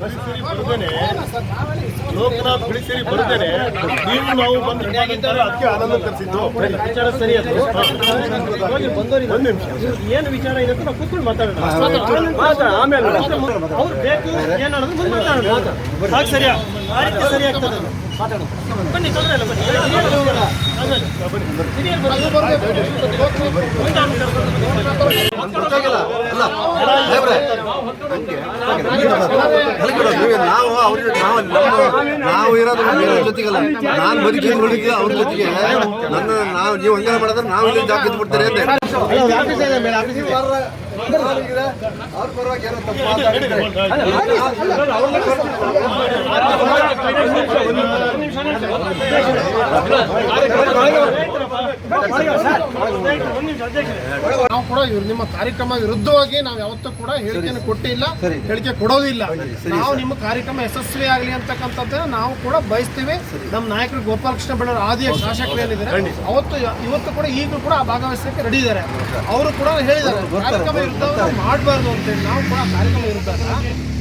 ಬಿಳಿಸಿರಿ ಬರ್ದೇನೆ ಲೋಕನಾಥ್ ಬಿಳಿಸಿರಿ ಬರ್ದೇನೆ ನೀವು ನಾವು ಬಂದು ಅದಕ್ಕೆ ಆನಂದ ತರಿಸಿದ್ದು. ವಿಚಾರ ಸರಿ ಒಂದು ನಿಮಿಷ. ಏನು ವಿಚಾರ ಇದೆ ಅಂತ ನಾವು ಕೂತ್ಕೊಂಡು ಮಾತಾಡೋಣ. ಮಾತಾಡ ಆಮೇಲೆ ಅವ್ರು ಬೇಕು ಏನು ಅನ್ನೋದು ಮುಂದೆ ಮಾತಾಡೋಣ. ಹಾಗೆ ಸರಿಯಾ? ಆ ರೀತಿ ಸರಿ ಆಗ್ತದೆ ಮಾತಾಡೋಣ. ಬನ್ನಿ ತೊಂದರೆ ಇಲ್ಲ ಬನ್ನಿ. ಹಿರಿಯರು ಬರ್ಲಿ. ನೀವೇ ಅವ್ರಿಗೆ ನಾವು ನಾವು ಇರೋದು ಜೊತೆಗಲ್ಲ ನಾನು ಬದುಕಿ ಹುಡುಗಿ ಅವ್ರ ಜೊತೆಗೆ ನನ್ನ ನಾವು ನೀವು ಹಂಗಾರ ಮಾಡಿದ್ರೆ ನಾವು ಇಲ್ಲಿ ಜಾಗ ಬಿಡ್ತಾರೆ ಅಂದೆ ಪರವಾಗಿ ಏನೋ ತಪ್ಪು ನಾವು ಕೂಡ ಇವ್ರು ನಿಮ್ಮ ಕಾರ್ಯಕ್ರಮ ವಿರುದ್ಧವಾಗಿ ನಾವು ಯಾವತ್ತೂ ಕೂಡ ಹೇಳಿಕೆಯನ್ನು ಕೊಟ್ಟಿಲ್ಲ ಹೇಳಿಕೆ ಕೊಡೋದಿಲ್ಲ. ನಾವು ನಿಮ್ಮ ಕಾರ್ಯಕ್ರಮ ಯಶಸ್ವಿ ಆಗಲಿ ಅಂತಕ್ಕಂಥದ್ದನ್ನ ನಾವು ಕೂಡ ಬಯಸ್ತೀವಿ. ನಮ್ಮ ನಾಯಕರು ಗೋಪಾಲಕೃಷ್ಣ ಬೆಳ್ಳೂರು ಆದಿಯ ಶಾಸಕರು ಏನಿದ್ದಾರೆ ಅವತ್ತು ಇವತ್ತು ಕೂಡ ಈಗಲೂ ಕೂಡ ಆ ಭಾಗವಹಿಸಕ್ಕೆ ರೆಡಿ ಇದ್ದಾರೆ. ಅವರು ಕೂಡ ಹೇಳಿದ್ದಾರೆ ಕಾರ್ಯಕ್ರಮ ವಿರುದ್ಧ ಮಾಡಬಾರ್ದು ಅಂತೇಳಿ ನಾವು ಕೂಡ ಕಾರ್ಯಕ್ರಮ ವಿರುದ್ಧ.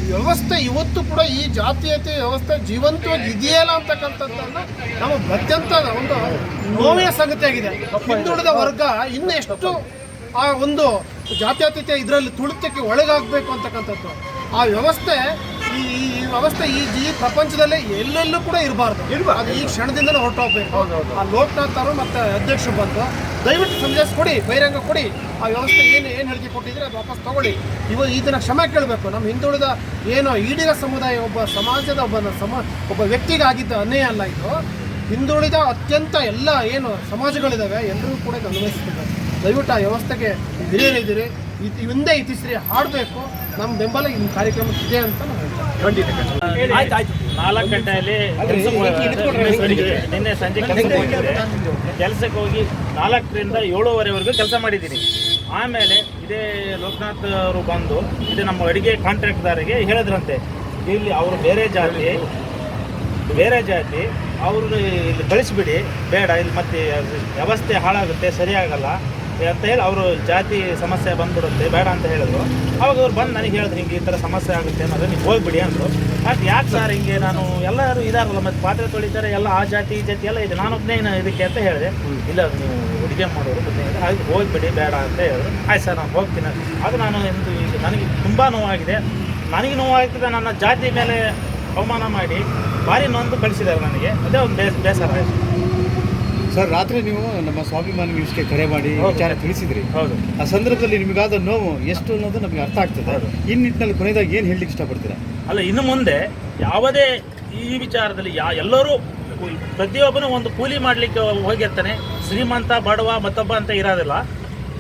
ವ್ಯವಸ್ಥೆ ಇವತ್ತು ಕೂಡ ಈ ಜಾತೀಯತೆ ವ್ಯವಸ್ಥೆ ಜೀವಂತವಾಗಿ ಇದೆಯಲ್ಲ ಅಂತಕ್ಕಂಥದ್ದನ್ನ ನಮ್ಮ ಅತ್ಯಂತ ಒಂದು ನೋವಿನ ಸಂಗತಿಯಾಗಿದೆ ಹಿಂದುಳಿದ ವರ್ಗ ಇನ್ನೆಷ್ಟು ಆ ಒಂದು ಜಾತ್ಯತೀತ ಇದರಲ್ಲಿ ತುಳಿತಕ್ಕೆ ಒಳಗಾಗಬೇಕು ಅಂತಕ್ಕಂಥದ್ದು. ಆ ವ್ಯವಸ್ಥೆ ಈ ಈ ಈ ವ್ಯವಸ್ಥೆ ಈ ಈ ಪ್ರಪಂಚದಲ್ಲೇ ಎಲ್ಲೆಲ್ಲೂ ಕೂಡ ಇರಬಾರ್ದು. ಅದು ಈ ಕ್ಷಣದಿಂದಲೇ ಹೊರಟೋಗ್ಬೇಕು. ಆ ಲೋಕನಾಥ್ ಅವರು ಮತ್ತೆ ಅಧ್ಯಕ್ಷರು ಬಂದು ದಯವಿಟ್ಟು ಸಂದೇಶ ಕೊಡಿ ಬಹಿರಂಗ ಕೊಡಿ. ಆ ವ್ಯವಸ್ಥೆ ಏನು ಏನು ಹೇಳಿಕೆ ಕೊಟ್ಟಿದ್ರೆ ಅದು ವಾಪಸ್ ತಗೊಳ್ಳಿ. ಇವ ಇದನ್ನ ಕ್ಷಮೆ ಕೇಳಬೇಕು. ನಮ್ಮ ಹಿಂದುಳಿದ ಏನೋ ಈಡಿಗ ಸಮುದಾಯ ಒಬ್ಬ ಸಮಾಜದ ಒಬ್ಬ ಸಮ ಒಬ್ಬ ವ್ಯಕ್ತಿಗೆ ಆಗಿದ್ದ ಅನ್ಯಾಯ ಅಲ್ಲ ಇದು. ಹಿಂದುಳಿದ ಅತ್ಯಂತ ಎಲ್ಲ ಏನು ಸಮಾಜಗಳಿದಾವೆ ಎಲ್ಲರೂ ಕೂಡ ಇದು ಅನ್ವಯಿಸ್ತಿದ್ದಾರೆ ದಯವಿಟ್ಟು ಆ ವ್ಯವಸ್ಥೆಗೆ ಹಿರಿಯರಿದ್ದೀರಿ. ಇದು ಹಿಂದೆ ಇತಿಶ್ರೀ ಹಾಡಬೇಕು. ನಮ್ಮ ಬೆಂಬಲ ಈ ನಾನು ಇದೆ ಅಂತ ಆಯ್ತು ಆಯ್ತು. ನಾಲ್ಕು ಗಂಟೆಯಲ್ಲಿ ನಿನ್ನೆ ಸಂಜೆ ಕೆಲಸಕ್ಕೆ ಹೋಗಿ ನಾಲ್ಕರಿಂದ ಏಳುವರೆವರೆಗೂ ಕೆಲಸ ಮಾಡಿದ್ದೀನಿ. ಆಮೇಲೆ ಇದೇ ಲೋಕನಾಥ್ ಅವರು ಬಂದು ಇದು ನಮ್ಮ ಅಡಿಗೆ ಕಾಂಟ್ರಾಕ್ಟ್ದಾರಿಗೆ ಹೇಳಿದ್ರಂತೆ. ಇಲ್ಲಿ ಅವರು ಬೇರೆ ಜಾತಿ ಬೇರೆ ಜಾತಿ ಅವ್ರನ್ನ ಇಲ್ಲಿ ಕಳಿಸ್ಬಿಡಿ. ಬೇಡ, ಇಲ್ಲಿ ಮತ್ತೆ ವ್ಯವಸ್ಥೆ ಹಾಳಾಗುತ್ತೆ, ಸರಿಯಾಗಲ್ಲ. ಅಂತ ಹೇಳಿ ಅವರು ಜಾತಿ ಸಮಸ್ಯೆ ಬಂದ್ಬಿಡುತ್ತೆ, ಬೇಡ ಅಂತ ಹೇಳಿದ್ರು. ಅವಾಗ ಅವ್ರು ಬಂದು ನನಗೆ ಹೇಳಿದ್ರು ಹಿಂಗೆ ಈ ಥರ ಸಮಸ್ಯೆ ಆಗುತ್ತೆ ಅನ್ನೋದು ನೀವು ಹೋಗ್ಬಿಡಿ ಅಂದರು. ಅದು ಯಾಕೆ ಸರ್ ಹಿಂಗೆ ನಾನು ಎಲ್ಲರೂ ಇದಾರಲ್ಲ, ಮತ್ತು ಪಾತ್ರೆ ತೊಳಿತಾರೆ, ಎಲ್ಲ ಆ ಜಾತಿ, ಈ ಜಾತಿ ಎಲ್ಲ ಇದೆ ನಾನೊಬ್ಬನೇ ಇದಕ್ಕೆ ಅಂತ ಹೇಳಿದೆ. ಇಲ್ಲ, ನೀವು ಅಡುಗೆ ಮಾಡೋರು ಬನ್ನಿ ಅದಕ್ಕೆ ಹೋಗ್ಬಿಡಿ, ಬೇಡ ಅಂತ ಹೇಳಿದ್ರು. ಆಯ್ತು ಸರ್ ನಾನು ಹೋಗ್ತೀನಿ ಅದು ನಾನು ಎಂದು ನನಗೆ ತುಂಬ ನೋವಾಗಿದೆ. ನನಗೆ ನೋವಾಗ್ತದೆ, ನನ್ನ ಜಾತಿ ಮೇಲೆ ಅವಮಾನ ಮಾಡಿ, ಭಾರಿ ನೊಂದು ಕಳಿಸಿದ್ದಾರೆ ನನಗೆ. ಅದೇ ಒಂದು ಬೇಸ್ ಬೇಸರ. ಆಯ್ತು ಸರ್ ರಾತ್ರಿ ನೀವು ನಮ್ಮ ಸ್ವಾಭಿಮಾನಿ ನ್ಯೂಸ್ಗೆ ಕರೆ ಮಾಡಿ. ವಿಚಾರ ತಿಳಿಸಿದ್ರಿ. ಹೌದು. ಆ ಸಂದರ್ಭದಲ್ಲಿ ನಿಮಗಾದ ನೋವು ಎಷ್ಟು ಅನ್ನೋದು ನಮಗೆ ಅರ್ಥ ಆಗ್ತದೆ. ಈ ನಿಟ್ಟಿನಲ್ಲಿ ಕೊನೆಯದಾಗಿ ಏನು ಹೇಳಲಿಕ್ಕೆ ಇಷ್ಟಪಡ್ತೀರಾ? ಅಲ್ಲ ಇನ್ನು ಮುಂದೆ ಯಾವುದೇ ಈ ವಿಚಾರದಲ್ಲಿ ಯಾ ಎಲ್ಲರೂ ಪ್ರತಿಯೊಬ್ಬನು ಒಂದು ಕೂಲಿ ಮಾಡಲಿಕ್ಕೆ ಹೋಗಿರ್ತಾನೆ ಶ್ರೀಮಂತ ಬಡವ ಮತ್ತೊಬ್ಬ ಅಂತ ಇರೋದಿಲ್ಲ.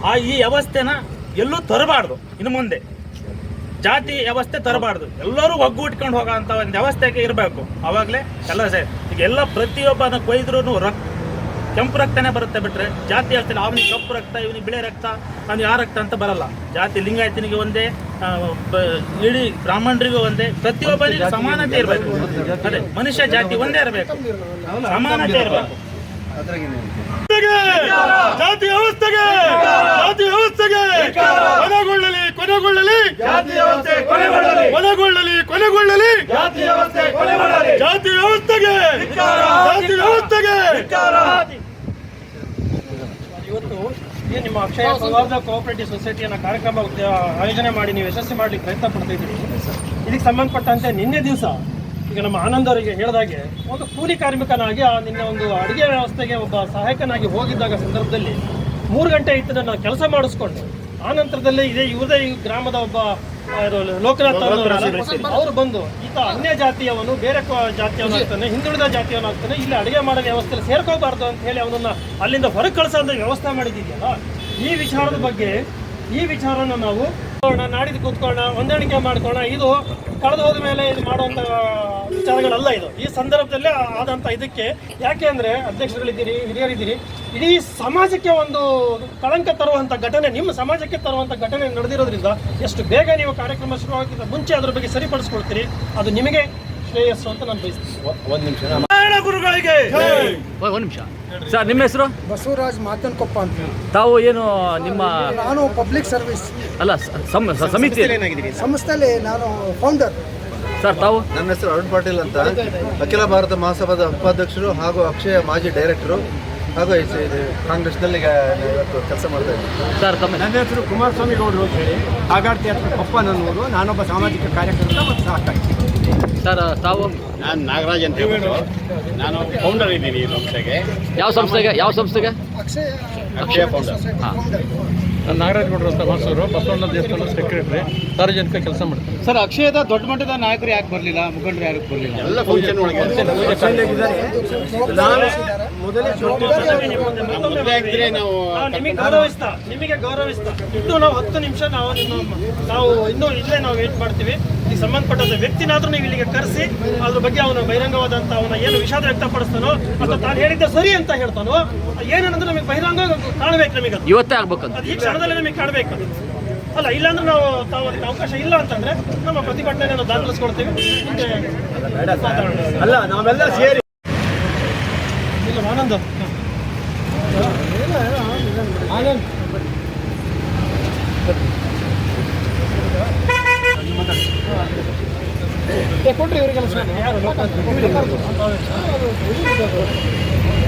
ಆ ಈ ವ್ಯವಸ್ಥೆನ ಎಲ್ಲೂ ತರಬಾರ್ದು ಇನ್ನು ಮುಂದೆ. ಜಾತಿ ವ್ಯವಸ್ಥೆ ತರಬಾರ್ದು. ಎಲ್ಲರೂ ಒಗ್ಗೂಟ್ಕೊಂಡು ಹೋಗೋ ಅಂತ ಒಂದು ವ್ಯವಸ್ಥೆಗೆ ಇರಬೇಕು. ಅವಾಗಲೇ ಎಲ್ಲ ಸರ್. ಈಗ ಎಲ್ಲ ಪ್ರತಿಯೊಬ್ಬನ ಕೊಯ್ದ್ರೂ ರಕ್ ಕೆಂಪು ರಕ್ತನೇ ಬರುತ್ತೆ ಬಿಟ್ರೆ ಜಾತಿ ಹೇಳ್ತೀನಿ ಅವನಿಗೆ ಕಪ್ಪು ರಕ್ತ ಇವನಿಗೆ ಬಿಳೆ ರಕ್ತ ಅವ್ನಿಗೆ ಯಾವ ರಕ್ತ ಅಂತ ಬರಲ್ಲ. ಜಾತಿ ಲಿಂಗಾಯತನಿಗೆ ಒಂದೇ ಇಡೀ ಬ್ರಾಹ್ಮಣರಿಗೂ ಒಂದೇ ಪ್ರತಿಯೊಬ್ಬರಿಗೂ ಸಮಾನತೆ ಇರಬೇಕು. ಅದೇ ಮನುಷ್ಯ ಜಾತಿ ಒಂದೇ ಇರಬೇಕು. ಸಮಾನತೆ ಇರಬೇಕು. ಜಾತಿ ವ್ಯವಸ್ಥೆಗೆ ಜಾತಿ ವ್ಯವಸ್ಥೆಗೆ ಕೊನೆಗೊಳ್ಳಲಿ ಕೊನೆಗೊಳ್ಳಲಿ. ಕೊನೆಗೊಳ್ಳಲಿ. ಕೊನೆಗೊಳ್ಳಲಿ ಜಾತಿ ವ್ಯವಸ್ಥೆಗೆ ಜಾತಿ ವ್ಯವಸ್ಥೆಗೆ. ನಿಮ್ಮ ಅಕ್ಷಯ ಸೌಹಾರ್ದ ಕೋಆಪರೇಟಿವ್ ಸೊಸೈಟಿಯನ್ನ ಕಾರ್ಯಕ್ರಮ ಆಯೋಜನೆ ಮಾಡಿ ನೀವು ಯಶಸ್ವಿ ಮಾಡ್ಲಿಕ್ಕೆ ಪ್ರಯತ್ನ ಪಡ್ತಾ ಇದ್ದೀರಿ. ಇದಕ್ಕೆ ಸಂಬಂಧಪಟ್ಟಂತೆ ನಿನ್ನೆ ದಿವಸ ಈಗ ನಮ್ಮ ಆನಂದ್ ಅವರಿಗೆ ಹೇಳಿದಾಗೆ ಒಂದು ಕೂಲಿ ಕಾರ್ಮಿಕನಾಗಿ ಆ ನಿನ್ನೆ ಒಂದು ಅಡುಗೆ ವ್ಯವಸ್ಥೆಗೆ ಒಬ್ಬ ಸಹಾಯಕನಾಗಿ ಹೋಗಿದ್ದಾಗ ಸಂದರ್ಭದಲ್ಲಿ ಮೂರು ಗಂಟೆ ಇತ್ತು ನನ್ನ ಕೆಲಸ ಮಾಡಿಸ್ಕೊಂಡು ಆ ನಂತರದಲ್ಲಿ ಇದೇ ಇವರದೇ ಈ ಗ್ರಾಮದ ಒಬ್ಬ ಲೋಕನಾಥ್ ಅವರು ಬಂದು ಈತ ಅನ್ಯ ಜಾತಿಯವನು ಬೇರೆ ಜಾತಿಯವನು ಆಗ್ತಾನೆ ಹಿಂದುಳಿದ ಜಾತಿಯವನು ಆಗ್ತಾನೆ ಇಲ್ಲಿ ಅಡುಗೆ ಮಾಡೋ ವ್ಯವಸ್ಥೆಯಲ್ಲಿ ಸೇರ್ಕೋಬಾರ್ದು ಅಂತ ಹೇಳಿ ಅವನನ್ನ ಅಲ್ಲಿಂದ ಹೊರಗೆ ಕಳಿಸೋ ವ್ಯವಸ್ಥೆ ಮಾಡಿದೆಯಲ್ಲ ಈ ವಿಚಾರದ ಬಗ್ಗೆ ಈ ವಿಚಾರನ ನಾವು ನಾಡಿದ ನಾಡಿದ್ದು ಕೂತ್ಕೊಳ್ಳೋಣ ಹೊಂದಾಣಿಕೆ ಮಾಡ್ಕೊಳ್ಳೋಣ. ಇದು ಕಳೆದು ಹೋದ ಮೇಲೆ ಇದು ಮಾಡುವಂತ ವಿಚಾರಗಳಲ್ಲ ಇದು. ಈ ಸಂದರ್ಭದಲ್ಲೇ ಆದಂತ ಇದಕ್ಕೆ ಯಾಕೆ ಅಂದ್ರೆ ಅಧ್ಯಕ್ಷರುಗಳಿದ್ದೀರಿ ಹಿರಿಯರಿದ್ದೀರಿ ಇಡೀ ಸಮಾಜಕ್ಕೆ ಒಂದು ಕಳಂಕ ತರುವಂತ ಘಟನೆ ನಿಮ್ಮ ಸಮಾಜಕ್ಕೆ ತರುವಂತ ಘಟನೆ ನಡೆದಿರೋದ್ರಿಂದ ಎಷ್ಟು ಬೇಗ ನೀವು ಕಾರ್ಯಕ್ರಮ ಶುರುವಾಗಿದ್ದ ಮುಂಚೆ ಅದ್ರ ಬಗ್ಗೆ ಸರಿಪಡಿಸ್ಕೊಳ್ತೀರಿ? ಅದು ನಿಮಗೆ ಶ್ರೇಯಸ್ಸು ಅಂತ ನಾನು ಬಯಸ್ತೀನಿ. ಗುರುಗಳಿಗೆ! ಒಂದು ನಿಮಿಷ. ಸರ್ ನಿಮ್ಮ ಹೆಸರು? ಬಸವರಾಜ್ ಮಾತನ್ಕೊಪ್ಪ ಅಂತ. ತಾವು ಏನು ನಿಮ್ಮ ನಾನು ಪಬ್ಲಿಕ್ ಸರ್ವಿಸ್. ಅಲ್ಲ ಸಮಿತಿ ಸಂಸ್ಥೆಯಲ್ಲಿ ನಾನು ಫೌಂಡರ್ ಸರ್ ತಾವು? ನನ್ನ ಹೆಸರು ಅರುಣ್ ಪಾಟೀಲ್ ಅಂತ. ಅಖಿಲ ಭಾರತ ಮಹಾಸಭಾದ ಉಪಾಧ್ಯಕ್ಷರು ಹಾಗೂ ಅಕ್ಷಯ ಮಾಜಿ ಡೈರೆಕ್ಟರು. ಹಾಗೂ ಈ ಸ- ಇದು ಕಾಂಗ್ರೆಸ್ನಲ್ಲಿ ಈಗ ಇವತ್ತು ಕೆಲಸ ಮಾಡ್ತಾ ಇದ್ದೀನಿ. ಸರ್ ತಮ್ಮ. ನನ್ನ ಹೆಸರು ಕುಮಾರಸ್ವಾಮಿ ಗೌಡರು ಅಂತ ಹೇಳಿ. ಆಗಾಡ್ ಥಿಯೇಟರ್ ಕೊಪ್ಪ ನನ್ನೂರು ನಾನೊಬ್ಬ ಸಾಮಾಜಿಕ ಕಾರ್ಯಕರ್ತ ಮತ್ತು ಸಹಕಾರಿ. ಸರ್ ತಾವು? ನಾನು ನಾಗರಾಜ್ ಅಂತ ಹೇಳ್ಬಿಟ್ಟು ನಾನು ಫೌಂಡರ್ ಇದ್ದೀನಿ ಈ ಸಂಸ್ಥೆಗೆ. ಯಾವ ಸಂಸ್ಥೆಗೆ ಯಾವ ಸಂಸ್ಥೆಗೆ? ಅಕ್ಷಯ ಫೌಂಡರ್ ಹಾಂ. ನಾಗರಾಜ್ ಗೌಡರು ಅಂತ ಮಾಸೂರು ಬಸವಣ್ಣ ದೇವಸ್ಥಾನ ಸೆಕ್ರೆಟರಿ ಸಾರ್ವಜನಿಕ ಕೆಲಸ ಮಾಡ್ತಾರೆ ಸರ್ ಅಕ್ಷಯದ ದೊಡ್ಡ ಮಟ್ಟದ ನಾಯಕರು ಯಾಕೆ ಬರಲಿಲ್ಲ? ಮುಖಂಡರು ಯಾರು ಬರಲಿಲ್ಲ? ಎಲ್ಲ ಫಂಕ್ಷನ್ ಒಳಗೆ. ಆಗಿದ್ರೆ ನಾವು ನಿಮಗೆ ಗೌರವಿಸ್ತಾ ನಿಮಗೆ ಗೌರವಿಸ್ತಾ. ಇನ್ನು ನಾವು ಹತ್ತು ನಿಮಿಷ ನಾವು ನಿಮ್ಮ ನಾವು ಇನ್ನೂ ಇಲ್ಲೇ ನಾವು ವೇಟ್ ಮಾಡ್ತೀವಿ. ಈ ಸಂಬಂಧಪಟ್ಟಂತ ವ್ಯಕ್ತಿನಾದ್ರೂ ನೀವು ಇಲ್ಲಿಗೆ ಕರೆಸಿ ಅದ್ರ ಬಗ್ಗೆ ಅವನ ಬಹಿರಂಗವಾದಂತ ಅವನ ಏನು ವಿಷಾದ ವ್ಯಕ್ತಪಡಿಸ್ತಾನೋ ಅಥವಾ ತಾನು ಹೇಳಿದ್ದೆ ಸರಿ ಅಂತ ಹೇಳ್ತಾನೋ ಏನಂದ್ರೆ ನಮಗೆ ಬಹಿರಂಗ ಕಾಣಬೇಕು ನಮಗೆ ಇವತ್ತೇ ಆಗ್ಬೇಕು ಅದು ಈ ಕ್ಷಣದಲ್ಲಿ ನಮಗೆ ಕಾಣಬೇಕು ಅಲ್ಲ ಇಲ್ಲಾಂದ್ರೆ ನಾವು ತಾವು ಅದಕ್ಕೆ ಅವಕಾಶ ಇಲ್ಲ ಅಂತಂದ್ರೆ ನಮ್ಮ ಪ್ರತಿಭಟನೆ ನಾವು ದಾಖಲಿಸ್ಕೊಳ್ತೀವಿ ಮುಂದೆ ಅಲ್ಲ ನಾವೆಲ್ಲ ಸೇರಿ ಇಲ್ಲ, ಆನಂದ್.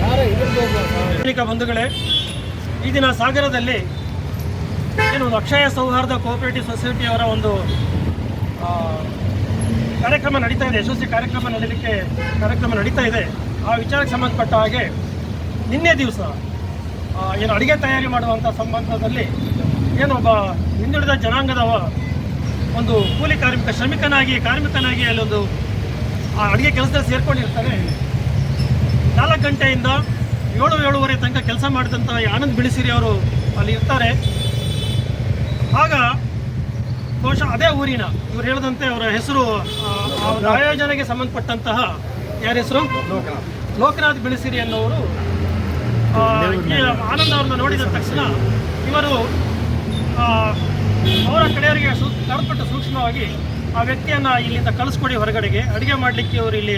ಸಾರ್ವಜನಿಕ ಬಂಧುಗಳೇ, ಈ ದಿನ ಸಾಗರದಲ್ಲಿ ಏನು ಒಂದು ಅಕ್ಷಯ ಸೌಹಾರ್ದ ಕೋಆಪರೇಟಿವ್ ಸೊಸೈಟಿಯವರ ಒಂದು ಕಾರ್ಯಕ್ರಮ ನಡೀತಾ ಇದೆ, ಯಶಸ್ವಿ ಕಾರ್ಯಕ್ರಮ ನಡೀಲಿಕ್ಕೆ ಕಾರ್ಯಕ್ರಮ ನಡೀತಾ ಇದೆ. ಆ ವಿಚಾರಕ್ಕೆ ಸಂಬಂಧಪಟ್ಟ ಹಾಗೆ ನಿನ್ನೆ ದಿವಸ ಏನು ಅಡುಗೆ ತಯಾರಿ ಮಾಡುವಂಥ ಸಂಬಂಧದಲ್ಲಿ ಏನೊಬ್ಬ ಹಿಂದುಳಿದ ಜನಾಂಗದವ ಒಂದು ಕೂಲಿ ಕಾರ್ಮಿಕ, ಶ್ರಮಿಕನಾಗಿ, ಕಾರ್ಮಿಕನಾಗಿ ಅಲ್ಲೊಂದು ಆ ಅಡುಗೆ ಕೆಲಸದಲ್ಲಿ ಸೇರ್ಕೊಂಡಿರ್ತಾನೆ. ನಾಲ್ಕು ಗಂಟೆಯಿಂದ ಏಳು, ಏಳುವರೆ ತನಕ ಕೆಲಸ ಮಾಡಿದಂಥ ಆನಂದ್ ಬಿಳಿಸಿರಿ ಅವರು ಅಲ್ಲಿ ಇರ್ತಾರೆ. ಆಗ ಬಹುಶಃ ಅದೇ ಊರಿನ, ಇವ್ರು ಹೇಳಿದಂತೆ ಅವರ ಹೆಸರು ಆಯೋಜನೆಗೆ ಸಂಬಂಧಪಟ್ಟಂತಹ ಯಾರ ಹೆಸರು? ಲೋಕನಾಥ್ ಬಿಳಿಸಿರಿ ಅನ್ನೋರು ಆನಂದ್ ಅವ್ರನ್ನ ನೋಡಿದ ತಕ್ಷಣ ಇವರು ಅವರ ಕಡೆಯವರಿಗೆ ಸೂ ಕರೆಪಟ್ಟು ಸೂಕ್ಷ್ಮವಾಗಿ ಆ ವ್ಯಕ್ತಿಯನ್ನು ಇಲ್ಲಿಂದ ಕಳಿಸ್ಕೊಡಿ ಹೊರಗಡೆಗೆ. ಅಡುಗೆ ಮಾಡಲಿಕ್ಕೆ ಇವರು ಇಲ್ಲಿ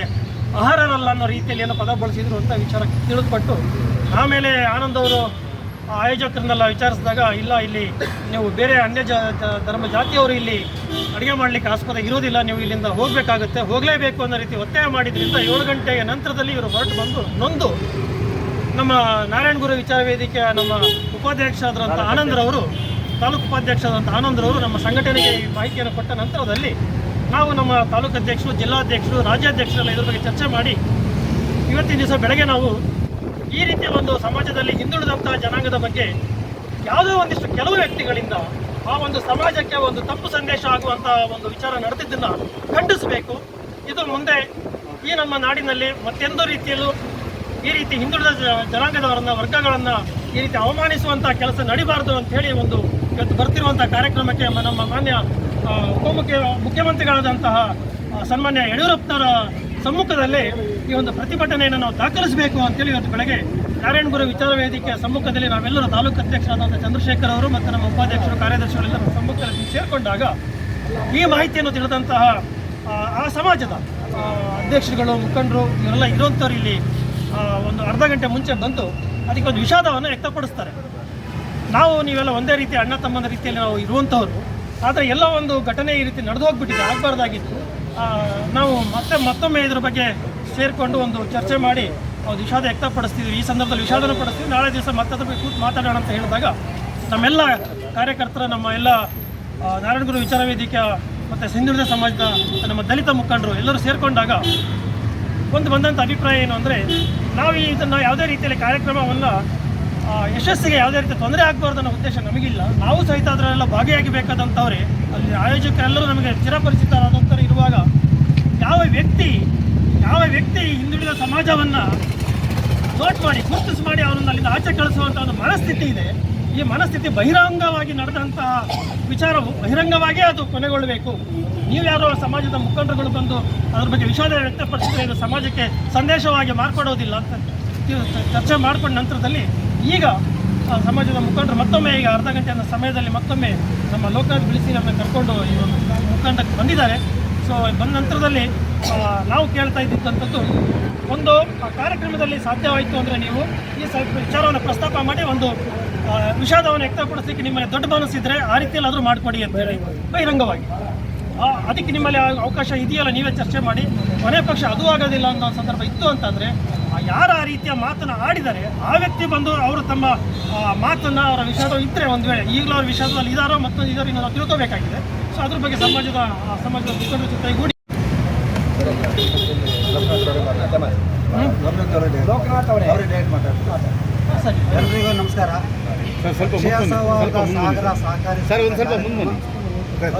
ಆಹಾರರಲ್ಲ ಅನ್ನೋ ರೀತಿಯಲ್ಲಿ ಏನೋ ಪದ ಬಳಸಿದ್ರು ಅಂತ ವಿಚಾರ ತಿಳಿದುಪಟ್ಟು, ಆಮೇಲೆ ಆನಂದ್ ಅವರು ಆಯೋಜಕರನ್ನೆಲ್ಲ ವಿಚಾರಿಸಿದಾಗ ಇಲ್ಲ ಇಲ್ಲಿ ನೀವು ಬೇರೆ ಅನ್ಯ ಜ ಧರ್ಮ ಜಾತಿಯವರು ಇಲ್ಲಿ ಅಡುಗೆ ಮಾಡಲಿಕ್ಕೆ ಆಸ್ಪದ ಇರೋದಿಲ್ಲ ನೀವು ಇಲ್ಲಿಂದ ಹೋಗಬೇಕಾಗುತ್ತೆ ಹೋಗಲೇಬೇಕು ಅನ್ನೋ ರೀತಿ ಒತ್ತಾಯ ಮಾಡಿದ್ರಿಂದ ಏಳು ಗಂಟೆಯ ನಂತರದಲ್ಲಿ ಇವರು ಹೊರಟು ಬಂದು ನೊಂದು ನಮ್ಮ ನಾರಾಯಣ ಗುರು ವಿಚಾರ ವೇದಿಕೆಯ ನಮ್ಮ ಉಪಾಧ್ಯಕ್ಷರಾದಂಥ ಆನಂದ್ರವರು ತಾಲೂಕು ಉಪಾಧ್ಯಕ್ಷರಾದಂಥ ಆನಂದ್ರವರು ನಮ್ಮ ಸಂಘಟನೆಗೆ ಈ ಮಾಹಿತಿಯನ್ನು ಕೊಟ್ಟ ನಂತರದಲ್ಲಿ ನಾವು ನಮ್ಮ ತಾಲೂಕು ಅಧ್ಯಕ್ಷರು ಜಿಲ್ಲಾಧ್ಯಕ್ಷರು ರಾಜ್ಯಾಧ್ಯಕ್ಷರೆಲ್ಲ ಇದ್ರ ಬಗ್ಗೆ ಚರ್ಚೆ ಮಾಡಿ ಇವತ್ತಿನ ದಿವಸ ಬೆಳಗ್ಗೆ ನಾವು ಈ ರೀತಿಯ ಒಂದು ಸಮಾಜದಲ್ಲಿ ಹಿಂದುಳಿದಂತಹ ಜನಾಂಗದ ಬಗ್ಗೆ ಯಾವುದೋ ಒಂದಿಷ್ಟು ಕೆಲವು ವ್ಯಕ್ತಿಗಳಿಂದ ಆ ಒಂದು ಸಮಾಜಕ್ಕೆ ಒಂದು ತಪ್ಪು ಸಂದೇಶ ಆಗುವಂತಹ ಒಂದು ವಿಚಾರ ನಡೆದಿದ್ದನ್ನು ಖಂಡಿಸಬೇಕು. ಇದು ಮುಂದೆ ಈ ನಮ್ಮ ನಾಡಿನಲ್ಲಿ ಮತ್ತೆಂದೋ ರೀತಿಯಲ್ಲೂ ಈ ರೀತಿ ಹಿಂದುಳಿದ ಜನಾಂಗದವರನ್ನ, ವರ್ಗಗಳನ್ನ ಈ ರೀತಿ ಅವಮಾನಿಸುವಂತಹ ಕೆಲಸ ನಡಿಬಾರದು ಅಂತ ಹೇಳಿ ಒಂದು ಇವತ್ತು ಬರ್ತಿರುವಂತಹ ಕಾರ್ಯಕ್ರಮಕ್ಕೆ ನಮ್ಮ ಮಾನ್ಯ ಉಪಮುಖ್ಯ, ಮುಖ್ಯಮಂತ್ರಿಗಳಾದಂತಹ ಸನ್ಮಾನ್ಯ ಯಡಿಯೂರಪ್ಪನವರ ಸಮ್ಮುಖದಲ್ಲಿ ಈ ಒಂದು ಪ್ರತಿಭಟನೆಯನ್ನು ನಾವು ದಾಖಲಿಸಬೇಕು ಅಂತೇಳಿ ಇವತ್ತು ಬೆಳಗ್ಗೆ ನಾರಾಯಣಗುರು ವಿಚಾರ ವೇದಿಕೆಯ ಸಮ್ಮುಖದಲ್ಲಿ ನಾವೆಲ್ಲರೂ ತಾಲೂಕು ಅಧ್ಯಕ್ಷರಾದಂಥ ಚಂದ್ರಶೇಖರ್ ಅವರು ಮತ್ತು ನಮ್ಮ ಉಪಾಧ್ಯಕ್ಷರು ಕಾರ್ಯದರ್ಶಿಗಳೆಲ್ಲರೂ ಸಮ್ಮುಖದಲ್ಲಿ ಸೇರಿಕೊಂಡಾಗ ಈ ಮಾಹಿತಿಯನ್ನು ತಿಳಿದಂತಹ ಆ, ಸಮಾಜದ ಅಧ್ಯಕ್ಷರುಗಳು ಮುಖಂಡರು ಇವರೆಲ್ಲ ಇರುವಂಥವ್ರು ಇಲ್ಲಿ ಒಂದು ಅರ್ಧ ಗಂಟೆ ಮುಂಚೆ ಬಂದು ಅದಕ್ಕೆ ಒಂದು ವಿಷಾದವನ್ನು ವ್ಯಕ್ತಪಡಿಸ್ತಾರೆ. ನಾವು ನೀವೆಲ್ಲ ಒಂದೇ ರೀತಿ ಅಣ್ಣ ತಮ್ಮನ ರೀತಿಯಲ್ಲಿ ನಾವು ಇರುವಂಥವ್ರು. ಆದರೆ ಎಲ್ಲ ಒಂದು ಘಟನೆ ಈ ರೀತಿ ನಡೆದು ಹೋಗ್ಬಿಟ್ಟಿದೆ ಆಗಬಾರ್ದಾಗಿತ್ತು. ನಾವು ಮತ್ತೆ ಮತ್ತೊಮ್ಮೆ ಇದ್ರ ಬಗ್ಗೆ ಸೇರಿಕೊಂಡು ಒಂದು ಚರ್ಚೆ ಮಾಡಿ ಒಂದು ವಿಷಾದ ವ್ಯಕ್ತಪಡಿಸ್ತೀವಿ. ಈ ಸಂದರ್ಭದಲ್ಲಿ ವಿಷಾದನ ಪಡಿಸ್ತೀವಿ. ನಾಳೆ ದಿವಸ ಮತ್ತೆ ಬಗ್ಗೆ ಕೂತು ಮಾತಾಡೋಣ ಅಂತ ಹೇಳಿದಾಗ ನಮ್ಮೆಲ್ಲ ಕಾರ್ಯಕರ್ತರ, ನಮ್ಮ ಎಲ್ಲ ನಾರಾಯಣಗುರು ವಿಚಾರ ವೇದಿಕೆಯ ಮತ್ತು ಹಿಂದುಳಿದ ಸಮಾಜದ ನಮ್ಮ ದಲಿತ ಮುಖಂಡರು ಎಲ್ಲರೂ ಸೇರಿಕೊಂಡಾಗ ಒಂದು ಬಂದಂಥ ಅಭಿಪ್ರಾಯ ಏನು ಅಂದರೆ, ನಾವು ಇದನ್ನು ಯಾವುದೇ ರೀತಿಯಲ್ಲಿ ಕಾರ್ಯಕ್ರಮವನ್ನು ಯಶಸ್ಸಿಗೆ ಯಾವುದೇ ರೀತಿ ತೊಂದರೆ ಆಗಬಾರ್ದು ಅನ್ನೋ ಉದ್ದೇಶ ನಮಗಿಲ್ಲ. ನಾವು ಸಹಿತ ಅದರಲ್ಲೆಲ್ಲ ಭಾಗಿಯಾಗಿ ಬೇಕಾದಂಥವ್ರೆ ಅಲ್ಲಿ ಆಯೋಜಕರೆಲ್ಲರೂ ನಮಗೆ ಚಿರಪರಿಚಿತರಾದಂಥವ್ರು ಇರುವಾಗ ಯಾವ ವ್ಯಕ್ತಿ ಯಾವ ವ್ಯಕ್ತಿ ಹಿಂದುಳಿದ ಸಮಾಜವನ್ನು ನೋಟ್ ಮಾಡಿ, ಗುರುತಿಸಿ ಮಾಡಿ ಅವರನ್ನು ಅಲ್ಲಿಂದ ಆಚೆ ಕಳಿಸುವಂಥ ಒಂದು ಮನಸ್ಥಿತಿ ಇದೆ. ಈ ಮನಸ್ಥಿತಿ ಬಹಿರಂಗವಾಗಿ ನಡೆದಂತಹ ವಿಚಾರವು ಬಹಿರಂಗವಾಗೇ ಅದು ಕೊನೆಗೊಳ್ಳಬೇಕು. ನೀವು ಯಾರೋ ಸಮಾಜದ ಮುಖಂಡರುಗಳು ಬಂದು ಅದ್ರ ಬಗ್ಗೆ ವಿಷಾದ ವ್ಯಕ್ತಪಡಿಸಿದ್ರೆ ಇದು ಸಮಾಜಕ್ಕೆ ಸಂದೇಶವಾಗಿ ಮಾರ್ಪಡೋದಿಲ್ಲ ಅಂತ ಚರ್ಚೆ ಮಾಡಿಕೊಂಡ ನಂತರದಲ್ಲಿ ಈಗ ಸಮಾಜದ ಮುಖಂಡರು ಮತ್ತೊಮ್ಮೆ ಈಗ ಅರ್ಧ ಗಂಟೆಯ ಸಮಯದಲ್ಲಿ ಮತ್ತೊಮ್ಮೆ ನಮ್ಮ ಲೋಕನಾಥ್ ನಮ್ಮ ಕರ್ಕೊಂಡು ಈ ಒಂದು ಮುಖಂಡಕ್ಕೆ ಬಂದಿದ್ದಾರೆ. ಸೊ ಬಂದ ನಂತರದಲ್ಲಿ ನಾವು ಕೇಳ್ತಾ ಇದ್ದಂಥದ್ದು ಒಂದು ಕಾರ್ಯಕ್ರಮದಲ್ಲಿ ಸಾಧ್ಯವಾಯಿತು ಅಂದರೆ ನೀವು ಈ ಸ್ವಲ್ಪ ವಿಚಾರವನ್ನು ಪ್ರಸ್ತಾಪ ಮಾಡಿ ಒಂದು ವಿಷಾದವನ್ನು ವ್ಯಕ್ತಪಡಿಸಲಿಕ್ಕೆ ನಿಮ್ಮಲ್ಲಿ ದೊಡ್ಡ ಮನಸ್ಸಿದ್ರೆ ಆ ರೀತಿಯಲ್ಲಿ ಆದರೂ ಮಾಡಿಕೊಡಿ ಅಂತ ಹೇಳಿ, ಬಹಿರಂಗವಾಗಿ. ಅದಕ್ಕೆ ನಿಮ್ಮಲ್ಲಿ ಅವಕಾಶ ಇದೆಯಲ್ಲ, ನೀವೇ ಚರ್ಚೆ ಮಾಡಿ. ಕೊನೆ ಪಕ್ಷ ಅದು ಆಗೋದಿಲ್ಲ ಅನ್ನೋ ಸಂದರ್ಭ ಇತ್ತು ಅಂತಂದರೆ ಯಾರು ಆ ರೀತಿಯ ಮಾತನ್ನು ಆಡಿದರೆ ಆ ವ್ಯಕ್ತಿ ಬಂದು ಅವರು ತಮ್ಮ ಆ, ಮಾತನ್ನ ಅವರ ವಿಷಾದ ಇದ್ದರೆ ಒಂದು ವೇಳೆ ಈಗಲೂ ಅವ್ರ ವಿಷಾದದಲ್ಲಿ ಇದಾರೋ ಮತ್ತು ಇದಾರೋ ಇನ್ನು ನಾವು ತಿಳ್ಕೋಬೇಕಾಗಿದೆ. ಸೊ ಅದ್ರ ಬಗ್ಗೆ ಸಮಾಜದ ಆ, ಸಮಾಜದ ಮುಖಂಡರ ಜೊತೆಗೂಡಿ ಎಲ್ರಿಗೂ ನಮಸ್ಕಾರ. ಸರ್ ಸ್ವಲ್ಪ ಅಕ್ಷಯ. ಸೌಹಾರ್ದ. ಸಹಕಾರಿ ಸರ್ ಒಂದು ಸ್ವಲ್ಪ ಸಂಘದ ಮುಂದೆ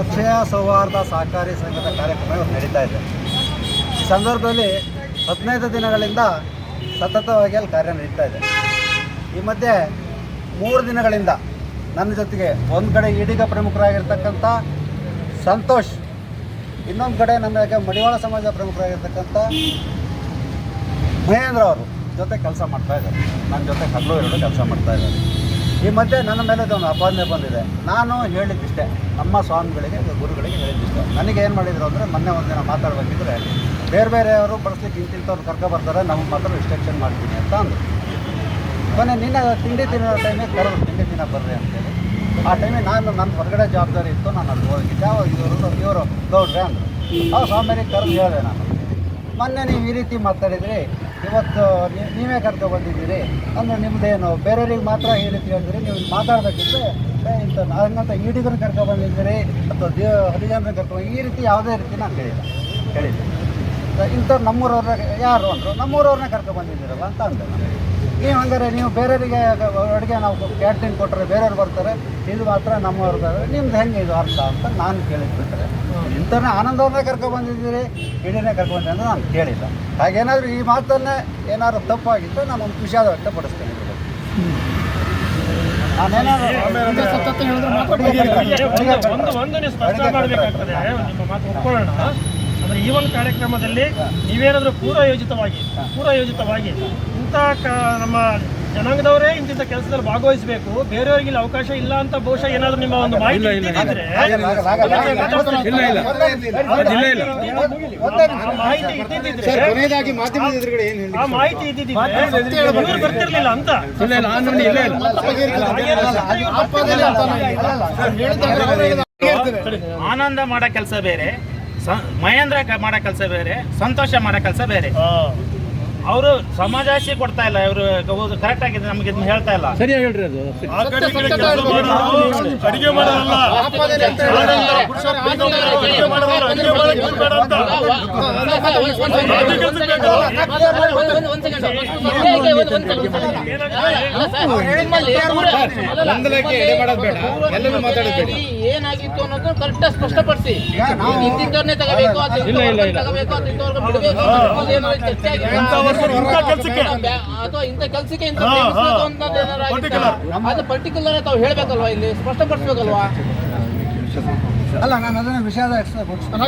ಅಕ್ಷಯ ಸೌಹಾರ್ದ ಸಹಕಾರಿ ಸಂಘದ ಕಾರ್ಯಕ್ರಮ ನಡೀತಾ ಇದೆ. ಈ ಸಂದರ್ಭದಲ್ಲಿ ಹದಿನೈದು ದಿನಗಳಿಂದ ಸತತವಾಗಿ ಅಲ್ಲಿ ಕಾರ್ಯ ನಡೀತಾ ಇದೆ. ಈ ಮಧ್ಯೆ ಮೂರು ದಿನಗಳಿಂದ ನನ್ನ ಜೊತೆಗೆ ಒಂದು ಕಡೆ ಈಡಿಗ ಪ್ರಮುಖರಾಗಿರ್ತಕ್ಕಂಥ ಸಂತೋಷ್, ಇನ್ನೊಂದು ಕಡೆ ನಮಗೆ ಮಡಿವಾಳ ಸಮಾಜ ಪ್ರಮುಖರಾಗಿರ್ತಕ್ಕಂಥ ಮಹೇಂದ್ರ ಅವರು ಜೊತೆ ಕೆಲಸ ಮಾಡ್ತಾ ಇದ್ದಾರೆ. ನನ್ನ ಜೊತೆ ಕಲ್ಲು ಎರಡು ಕೆಲಸ ಮಾಡ್ತಾ ಇದ್ದಾರೆ. ಈ ಮಧ್ಯೆ ನನ್ನ ಮೇಲೆ ಒಂದು ಅಪಾದನೆ ಬಂದಿದೆ. ನಾನು ಹೇಳಿದ್ದಿಷ್ಟೇ, ನಮ್ಮ ಸ್ವಾಮಿಗಳಿಗೆ, ಗುರುಗಳಿಗೆ ಹೇಳಿದ್ದಿಷ್ಟೆ. ನನಗೆ ಏನು ಮಾಡಿದ್ರು ಅಂದರೆ ಮೊನ್ನೆ ಒಂದಿನ ಮಾತಾಡಬೇಕಿದ್ರೆ ಬೇರೆ ಬೇರೆಯವರು ಬಳಸ್ಲಿಕ್ಕೆ ಇಂತಿಂಥವ್ರು ಕರ್ಕೊ ಬರ್ತಾರೆ ನಮ್ಮ ಮಾತ್ರ ರಿಸ್ಟ್ರಿಕ್ಷನ್ ಮಾಡ್ತೀನಿ ಅಂತ ಅಂದರು. ಕೊನೆ ನಿನ್ನ ತಿಂಡಿ ತಿನ್ನೋ ಟೈಮಿಗೆ ಕರೆದು ತಿಂಡಿ ತಿನ್ನ ಬರ್ರಿ ಅಂತೇಳಿ. ಆ ಟೈಮಿಗೆ ನಾನು ನನ್ನ ಹೊರಗಡೆ ಜವಾಬ್ದಾರಿ ಇತ್ತು, ನಾನು ಅಲ್ಲಿ ಹೋಗಿದ್ದೆ ಅವಾಗ ಇವರು ಇವರು ಗೌಡ್ರೆ ಅಂದರು. ಅವ್ರು ಸ್ವಾಮಿಯರಿಗೆ ಕರೆದು ಹೇಳಿದೆ ನಾನು. ಮೊನ್ನೆ ನೀವು ಈ ರೀತಿ ಮಾತಾಡಿದ್ರಿ, ಇವತ್ತು ನೀವೇ ಕರ್ಕೊ ಬಂದಿದ್ದೀರಿ, ಅಂದರೆ ನಿಮ್ಮದೇನು ಬೇರೆಯವ್ರಿಗೆ ಮಾತ್ರ ಈ ರೀತಿ ಹೇಳಿದ್ರಿ, ನೀವು ಮಾತಾಡಬೇಕಿದ್ರೆ ಇಂಥ ನಾನಂತ ಈಡಿಗರನ್ನ ಕರ್ಕೊ ಬಂದಿದ್ದೀರಿ, ಅಥವಾ ದೇವ ಹರಿಜನರನ್ನ ಕರ್ಕೊಂಡು ಈ ರೀತಿ ಯಾವುದೇ ರೀತಿ ನಾನು ಹೇಳಿಲ್ಲ, ಹೇಳಿದ್ದೆ. ಇಂಥವ್ರು ನಮ್ಮೂರವ್ರ ಯಾರು ಅಂದರು ನಮ್ಮೂರವ್ರನ್ನ ಕರ್ಕೊ ಬಂದಿದ್ದೀರಲ್ಲ ಅಂತ ಅಂದೆ ನಾನು. ನೀವು ಹಂಗಾರೆ ನೀವು ಬೇರೆಯವರಿಗೆ ಅಡುಗೆ ನಾವು ಕ್ಯಾಟ್ರಿನ್ ಕೊಟ್ಟರೆ ಬೇರೆಯವ್ರು ಬರ್ತಾರೆ ಇದು ಮಾತ್ರ ನಮ್ಮವ್ರು ಬರ್ತಾರೆ ನಿಮ್ದು ಹೆಂಗೆ ಇದು ಅರ್ಥ ಅಂತ ನಾನು ಕೇಳಿದ್ಬಿಟ್ರೆ. ಇಂಥವ್ರನ್ನ ಆನಂದವ್ರನ್ನ ಕರ್ಕೊ ಬಂದಿದ್ದೀರಿ ಇಡೀನೇ ಕರ್ಕೊ ಬಂದಿದ್ದೀರಿ ಅಂತ ನಾನು ಕೇಳಿಲ್ಲ. ಹಾಗೇನಾದರೂ ಈ ಮಾತನ್ನೇ ಏನಾದರೂ ತಪ್ಪಾಗಿತ್ತು ನಾನು ಒಂದು ಖುಷಿಯಾದ ವ್ಯಕ್ತಪಡಿಸ್ತೇನೆ ನಿಮ್ಮ ಮಾತು ನಾನೇನಾದ್ರು ಈ ಒಂದು ಕಾರ್ಯಕ್ರಮದಲ್ಲಿ ನೀವೇನಾದರೂ ಪೂರ್ವಯೋಜಿತವಾಗಿ ಪೂರ್ವಯೋಜಿತವಾಗಿ ಇಂಥ ಕ- ನಮ್ಮ ಜನಾಂಗದವರೇ ಇಂತಿಂತ ಕೆಲಸದಲ್ಲಿ ಭಾಗವಹಿಸಬೇಕು. ಬೇರೆಯವರಿಗೆ ಇಲ್ಲಿ ಅವಕಾಶ ಇಲ್ಲ ಅಂತ ಬಹುಶಃ ಏನಾದರೂ ನಿಮ್ಮ ಒಂದು ಮಾಹಿತಿ ಆ ಮಾಹಿತಿ ಬರ್ತಿರ್ಲಿಲ್ಲ ಅಂತ. ಆನಂದ ಮಾಡೋ ಕೆಲಸ ಬೇರೆ. ಮಹೇಂದ್ರ ಮಾಡೋ ಕೆಲಸ ಬೇರೆ ಸಂತೋಷ ಮಾಡೋ ಕೆಲಸ ಬೇರೆ. ಅವರು ಸಮಾಜಾಶಿ ಕೊಡ್ತಾ ಇಲ್ಲ ಇವರು ಕರೆಕ್ಟ್ ಆಗಿದೆ ನಮಗೆ ಇದನ್ನ ಹೇಳ್ತಾ ಇಲ್ಲ ಸರಿಯಾಗಿ ಹೇಳ್ರಿ ಅದು ಅಡಿಗೆ ಬೇಡ ಏನಾಗಿತ್ತು ಅನ್ನೋದು ಕರೆಕ್ಟ್ ಸ್ಪಷ್ಟಪಡಿಸಿ ನಾವು- ಇಂತಿದ್ದವ್ರನ್ನೇ ತಗೋಬೇಕು ಅದು ಇಲ್ಲ, ಇಲ್ಲ, ಇಲ್ಲ. ತಗೋಬೇಕು ಚರ್ಚೆ ಆಗಿಲ್ಲ. ಇಂಥವ್ರು ಇಂಥ ಕೆಲ್ಸಕ್ಕೆ. ಅಥವಾ ಇಂಥ ಕೆಲಸಕ್ಕೆ ಇಂಥ. ಅದು ಪರ್ಟಿಕ್ಯುಲರ್ ತಾವು ಹೇಳ್ಬೇಕಲ್ವಾ ಇಲ್ಲಿ? ಸ್ಪಷ್ಟಪಡಿಸ್ಬೇಕಲ್ವಾ? ಅಲ್ಲ ನಾನು ಅದನ್ನ ವಿಷಯ ವ್ಯಕ್ತಪಡಿಸ್ತೀನಿ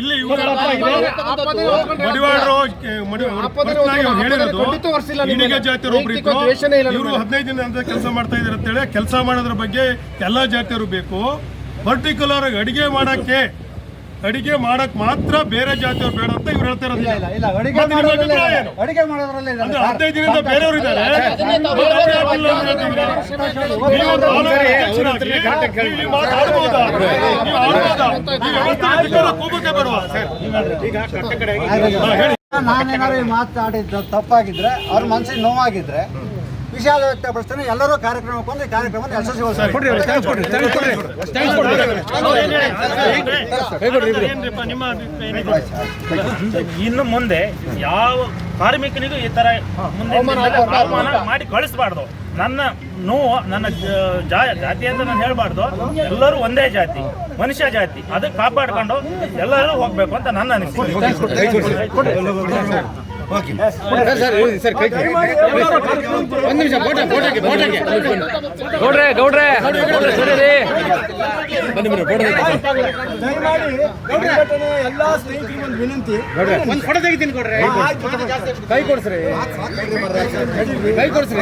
ಇಲ್ಲಿ ಇವರು. ಹದಿನೈದು ದಿನ ಅಂತ ಕೆಲಸ ಮಾಡ್ತಾ ಇದಾರೆ ಅಂತೇಳಿ ಕೆಲಸ ಮಾಡೋದ್ರ ಬಗ್ಗೆ ಎಲ್ಲಾ ಜಾತಿಯವರು ಬೇಕು. ಪರ್ಟಿಕ್ಯುಲರ್ ಆಗಿ ಅಡಿಗೆ ಮಾಡಕ್ಕೆ ಅಡಿಗೆ ಮಾಡಕ್ ಮಾತ್ರ ಬೇರೆ ಜಾತಿಯವ್ರು ಬೇಡ ಅಂತ ಇವ್ರು ಹೇಳ್ತಾ ಇರೋದು ಅಡಿಗೆ ಮಾಡೋದ್ರಲ್ಲೇ ಅಂದ್ರೆ. ಹದಿನೈದು ದಿನದಿಂದ ಬೇರೆಯವರು ಇದ್ದಾರೆ ನಾನೇನಾದ್ರು ಮಾತಾಡಿದ್ದು ತಪ್ಪಾಗಿದ್ರೆ ಅವ್ರ ಮನ್ಸಿಗೆ ನೋವಾಗಿದ್ರೆ ವಿಷಾದ ವ್ಯಕ್ತಪಡಿಸ್ತಾನೆ. ಎಲ್ಲರೂ ಕಾರ್ಯಕ್ರಮಕ್ಕೆ ಬಂದು ಈ ಕಾರ್ಯಕ್ರಮ ಯಶಸ್ವಿಗೊಳಿಸ್ತಾರೆ? ಇನ್ನು ಮುಂದೆ ಯಾವ ಕಾರ್ಮಿಕನಿಗೂ ಈ ತರ ಮುಂದೆ ಅವಮಾನ ಮಾಡಿ ಕಳಿಸ್ಬಾರ್ದು. ನನ್ನ ನೋವು ನನ್ನ ಜಾತಿ ಅಂತ ನಾನು ಹೇಳ್ಬಾರ್ದು. ಎಲ್ಲರೂ ಒಂದೇ ಜಾತಿ ಮನುಷ್ಯ ಜಾತಿ. ಅದಕ್ಕೆ ಕಾಪಾಡ್ಕೊಂಡು ಎಲ್ಲರೂ ಹೋಗ್ಬೇಕು ಅಂತ ನನ್ನ ಅನಿಸಿಕೆ. ಸರ್ ಸರ್ ಕೈ ಒಂದು ನಿಮಿಷ ಫೋಟೋ ಫೋಟೋಗೆ ಫೋಟೋಗೆ ಗೌಡ್ರೆ ಗೌಡ್ರೆ ಗೌಡ್ರೆ ಸರಿ ರೀ ಬನ್ನಿ ಬನ್ನಿ ಫೋಟೋ ಎಲ್ಲಾ ಸ್ನೇಹಿತರಿಗೆ ಒಂದು ವಿನಂತಿ. ಒಂದು ಫೋಟೋ ತೆಗಿತೀನಿ ಕೊಡ್ರಿ. ಕೈ ಕೊಡ್ಸ್ರಿ. ಕೈ ಕೊಡ್ಸ್ರಿ.